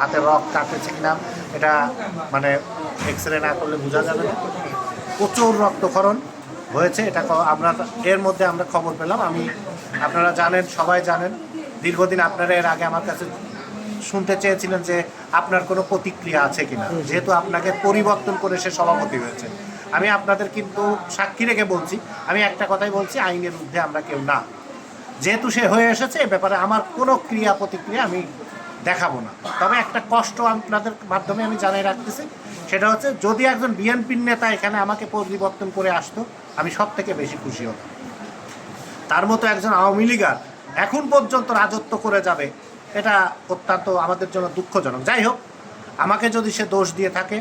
হাতে রক কাটেছে কিনা এটা মানে এক্স রে না করলে বোঝা যাবে না। প্রচুর রক্তক্ষরণ হয়েছে, এটা আমরা এর মধ্যে আমরা খবর পেলাম। আমি, আপনারা জানেন, সবাই জানেন, দীর্ঘদিন আপনারা এর আগে আমার কাছে শুনতে চেয়েছিলেন যে আপনার কোনো প্রতিক্রিয়া আছে কিনা। যেহেতু আপনাকে পরিবর্তন করে সে সভাপতি হয়েছে। আমি আপনাদের কিন্তু সাক্ষী রেখে বলছি, আমি একটা কথাই বলছি, আইনের ঊর্ধ্বে আমরা কেউ না। যেহেতু সে হয়ে এসেছে, এ ব্যাপারে আমার কোনো ক্রিয়া প্রতিক্রিয়া আমি দেখাবো না। তবে একটা কষ্ট আপনাদের মাধ্যমে আমি জানাই রাখতেছি, সেটা হচ্ছে যদি একজন বিএনপির নেতা এখানে আমাকে পরিবর্তন করে আসতো, আমি সব থেকে বেশি খুশি হতাম। তার মতো একজন আওয়ামী লীগার এখন পর্যন্ত রাজত্ব করে যাবে, এটা অত্যন্ত আমাদের জন্য দুঃখজনক। যাই হোক, আমাকে যদি সে দোষ দিয়ে থাকে,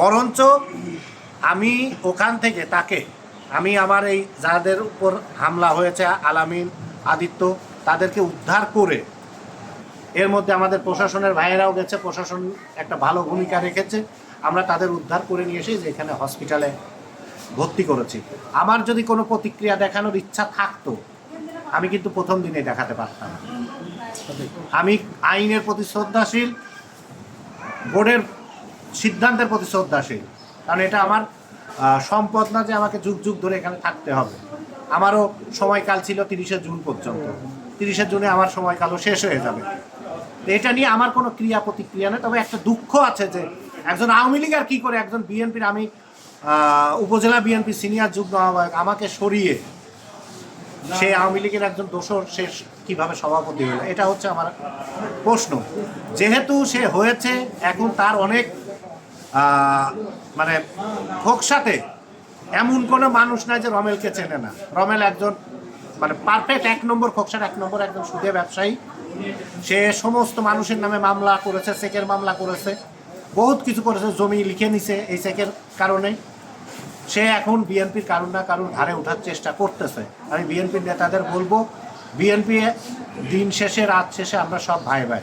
বরঞ্চ আমি ওখান থেকে তাকে, আমি আমার এই যাদের উপর হামলা হয়েছে আলামিন, আদিত্য, তাদেরকে উদ্ধার করে এর মধ্যে আমাদের প্রশাসনের ভাইয়েরাও গেছে, প্রশাসন একটা ভালো ভূমিকা রেখেছে। আমরা তাদের উদ্ধার করে নিয়ে এসে যে এখানে হসপিটালে ভর্তি করেছি। আমার যদি কোনো প্রতিক্রিয়া দেখানোর ইচ্ছা থাকতো, আমি কিন্তু প্রথম দিনে দেখাতে পারতাম। আমি আইনের প্রতি শ্রদ্ধাশীল, বোর্ডের সিদ্ধান্তের প্রতি শ্রদ্ধাশীল। কারণ এটা আমার সম্পদ না যে আমাকে যুগ যুগ ধরে এখানে থাকতে হবে। আমারও সময়কাল ছিল তিরিশে জুন পর্যন্ত। তিরিশে জুনে আমার সময়কালও শেষ হয়ে যাবে। এটা নিয়ে আমার কোনো ক্রিয়া প্রতিক্রিয়া নেই। তবে একটা দুঃখ আছে যে একজন আওয়ামী লীগ আর কী করে একজন বিএনপির আমি উপজেলা বিএনপি সিনিয়র যুগ্ম আহ্বায়ক আমাকে সরিয়ে সে আওয়ামী লীগের একজন দোষর সে কীভাবে সভাপতি হলো, এটা হচ্ছে আমার প্রশ্ন। যেহেতু সে হয়েছে, এখন তার অনেক মানে খোকসাতে এমন কোনো মানুষ নাই যে রমেলকে চেনে না। রমেল একজন মানে পারফেক্ট এক নম্বর খোকসার এক নম্বর একদম সুদে ব্যবসায়ী। সে সমস্ত মানুষের নামে মামলা করেছে, চেকের মামলা করেছে, বহুত কিছু করেছে, জমি লিখে নিছে এই চেকের কারণে। সে এখন বিএনপির কারণ না কারণ ধারে ওঠার চেষ্টা করতেছে। আমি বিএনপির নেতাদের বলব, বিএনপি দিন শেষে, রাত শেষে আমরা সব ভাই ভাই।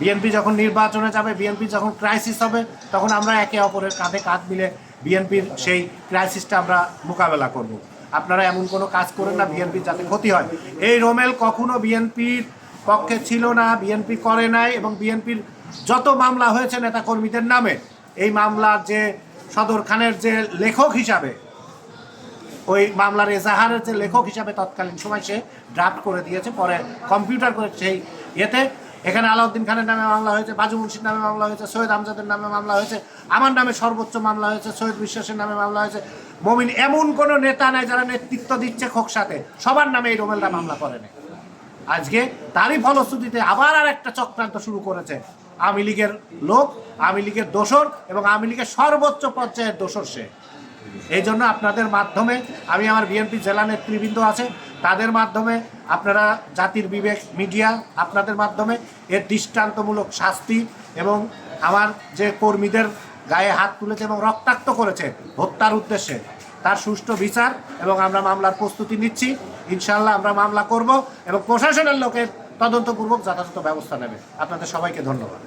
বিএনপি যখন নির্বাচনে যাবে, বিএনপি যখন ক্রাইসিস হবে, তখন আমরা একে অপরের কাঁধে কাঁধ মিলে বিএনপির সেই ক্রাইসিসটা আমরা মোকাবেলা করব। আপনারা এমন কোনো কাজ করেন না, বিএনপির যাতে ক্ষতি হয়। এই রোমেল কখনো বিএনপির পক্ষে ছিল না, বিএনপি করে নাই এবং বিএনপির যত মামলা হয়েছে নেতা কর্মীদের নামে, এই মামলার যে সদর খানের যে লেখক হিসাবে, ওই মামলার এজাহারের যে লেখক হিসাবে তৎকালীন সময় সে ড্রাফট করে দিয়েছে, পরে কম্পিউটার করে সেই ইয়েতে এখানে আলাউদ্দিন খানের নামে মামলা হয়েছে, বাজু মুন্সির নামে মামলা হয়েছে, সৈয়দ আমজাদের নামে মামলা হয়েছে, আমার নামে সর্বোচ্চ মামলা হয়েছে, সৈয়দ বিশ্বাসের নামে মামলা হয়েছে। মমিন, এমন কোনো নেতা নাই যারা নেতৃত্ব দিচ্ছে খোকসাতে। সবার নামে এই রোমেলরা মামলা করেনি আজকে তারই ফলশ্রুতিতে আবার আর একটা চক্রান্ত শুরু করেছে। আওয়ামী লীগের লোক, আওয়ামী লীগের দোসর এবং আওয়ামী লীগের সর্বোচ্চ পর্যায়ের দোসর সে। এই জন্য আপনাদের মাধ্যমে আমি আমার বিএনপি জেলা নেতৃবৃন্দ আছে তাদের মাধ্যমে আপনারা জাতির বিবেক, মিডিয়া আপনাদের মাধ্যমে এর দৃষ্টান্তমূলক শাস্তি এবং আমার যে কর্মীদের গায়ে হাত তুলেছে এবং রক্তাক্ত করেছে হত্যার উদ্দেশ্যে তার সুষ্ঠু বিচার এবং আমরা মামলার প্রস্তুতি নিচ্ছি। ইনশাল্লাহ আমরা মামলা করব এবং প্রশাসনের লোকের তদন্তপূর্বক যথাযথ ব্যবস্থা নেবে। আপনাদের সবাইকে ধন্যবাদ।